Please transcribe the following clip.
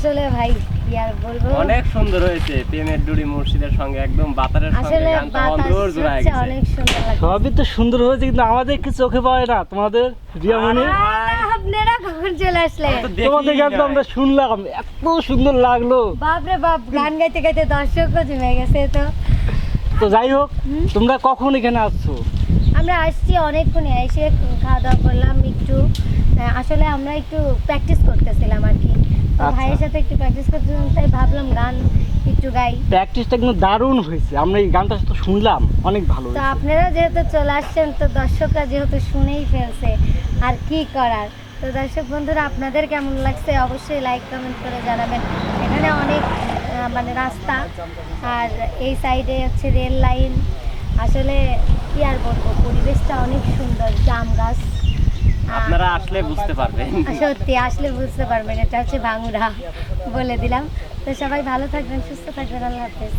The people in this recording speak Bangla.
আসলে ভাই কি আর বলব? অনেক সুন্দর হয়েছে প্রেমের ডুরি মুর্শিদের সঙ্গে একদম বাতারের সঙ্গে গেছে। অনেক সুন্দর লাগছে। সবই তো সুন্দর হয়েছে কিন্তু আমাদের কি চোখে না? তোমাদের রিয়া আপনারা কখন চলে তোমাদের গান তো আমরা শুনলাম এত সুন্দর লাগল। বাপরে বাপ গান গাইতে গাইতে দর্শকও জমে গেছে তো। তো যাই হোক তোমরা কখন এখানে আসছো? আমরা আসছি অনেকক্ষণে এসে খাওয়া দাওয়া করলাম একটু। আসলে আমরা একটু প্র্যাকটিস করতেছিলাম আর কি। তো আচ্ছা। ভাইয়ের সাথে একটু প্র্যাকটিস করতেছিলাম তাই ভাবলাম গান একটু গাই। প্র্যাকটিসটা কিন্তু দারুণ হয়েছে। আমরা এই গানটা তো শুনলাম অনেক ভালো তো আপনারা যেহেতু চলে আসছেন তো দর্শকরা যেহেতু শুনেই ফেলছে আর কি করার? তো দর্শক বন্ধুরা আপনাদের কেমন লাগছে? অবশ্যই লাইক কমেন্ট করে জানাবেন। এখানে অনেক মানে রাস্তা আর এই সাইডে হচ্ছে রেল লাইন আসলে কি আর বলব পরিবেশটা অনেক সুন্দর জাম গাছ। আপনারা আসলে বুঝতে পারবেন। সত্যি, আসলে বুঝতে পারবেন। এটা হচ্ছে ভাঙুরা বলে দিলাম। তো সবাই ভালো থাকবেন, সুস্থ থাকবেন। আল্লাহ হাফেজ।